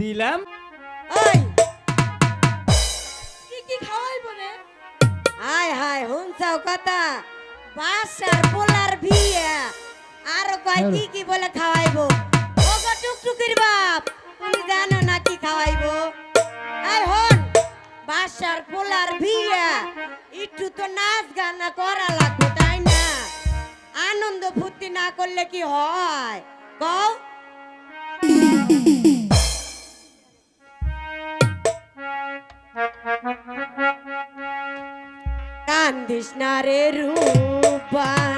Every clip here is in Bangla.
দিলাম। রে হায় হুনছাও কথা। বাসার পোলার বিয়ে। আর কয়, কি কি বলে খাওয়াইবো? ওগো টুকটুকির বাপ, তুমি জানো না কি খাওয়াইবো? এই হন বাসার পোলার বিয়ে। একটু তো নাচ গান করা লাগবে, তাই না? আনন্দ ফুর্তি না করলে কি হয়? কও। কান্দিস না রে রূপান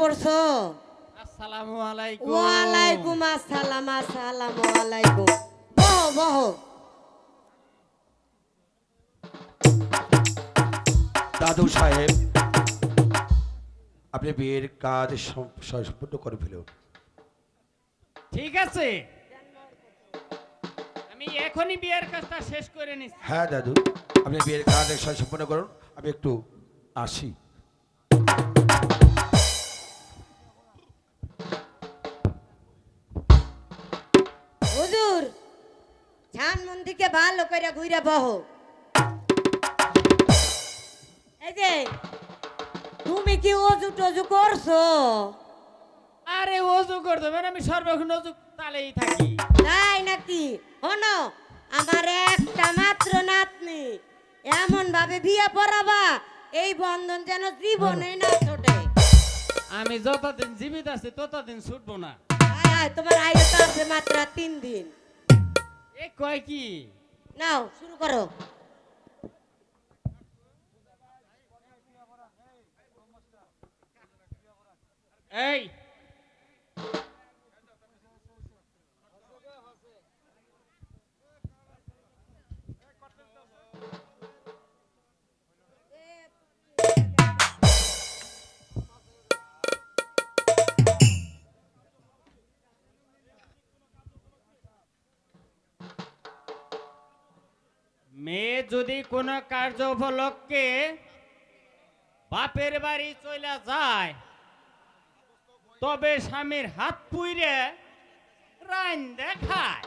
পড়ছো? আসসালামু আলাইকুম। ওয়ালাইকুম আসসালাম আসসালামু আলাইকুম। বহ বহ। দাদু সাহেব আপনি বিয়ের কাজ সম- সম্পূর্ণ করে ফেলুন। ঠিক আছে। আমি এখনই বিয়ের কাজটা শেষ করে নিচ্ছি। হ্যাঁ দাদু। আপনি বিয়ের কাজ সম্পূর্ণ করুন। আমি একটু আসি। মন্দিরকে ভালো করে ঘুরে বহ। এই যে তুমি কি অজু টজু করছ? আরে অজু করতে হবে না, আমি সর্বক্ষণ অজু তালেই থাকি। তাই নাকি? হনো আমার একটা মাত্র নাতনি এমন ভাবে বিয়ে পড়াবা এই বন্ধন যেন জীবনে না ছোটে। আমি যতদিন জীবিত আছি ততদিন ছুটবো না। তোমার আয়ু আছে মাত্র তিন দিন। এ কয় কি? নাও শুরু করো। এই যদি কোনো কার্য উপলক্ষে বাপের বাড়ি চলে যায়, তবে স্বামীর হাত পুইরে রাইন দেখায়।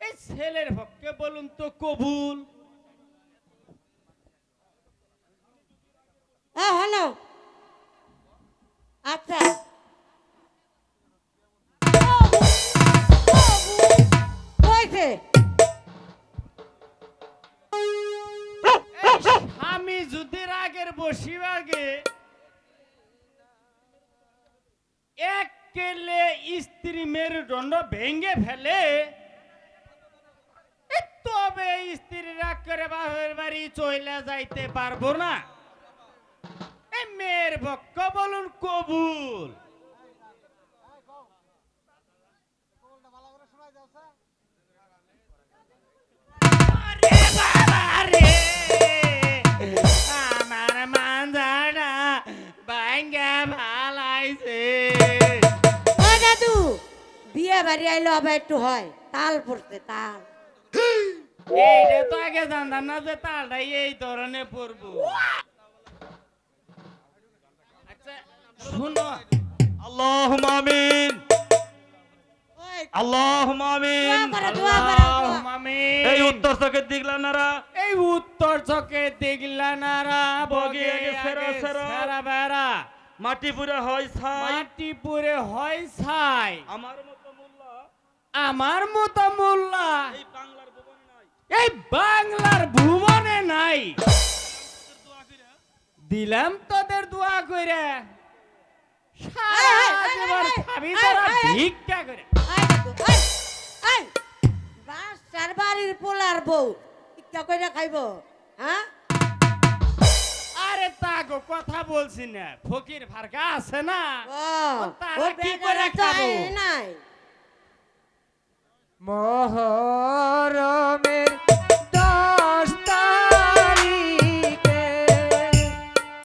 এই ছেলের পক্ষে বলুন তো কবুল। কেলে স্ত্রী মেরুদণ্ড ভেঙে ফেলে তবে স্ত্রী রাগ করে বাপের বাড়ি চলে যাইতে পারব না। মেয়ের পক্ষ বলুন কবুল। বিয়ে বাড়ি আইলো আবার একটু হয় তাল পড়ছে তাল। এইটা তো আগে জানতাম না যে তালটাই এই ধরনের পড়ব আচ্ছা শুনো। আমিন। আমিন। এই উত্তর চোখের দিকলা নারা। এই উত্তর চোখে দেখলা নারা বগে আগে সেরা সেরা। সেরা বেড়া। মাটি পুরা হয় ছাই। মাটি পুরে হয় ছাই। আমার আমার মতো মোল্লা এই বাংলার ভুবনে নাই। এই বাংলার ভুবনে নাই। দিলাম তোদের দোয়া করে বাড়ির পোলার বউ। ইচ্ছা করে খাইবো হ্যাঁ? আরে তাগো কথা বলছি না। ফকির ফারকা আছে না? কি করে খাব? নাই। মোহরমের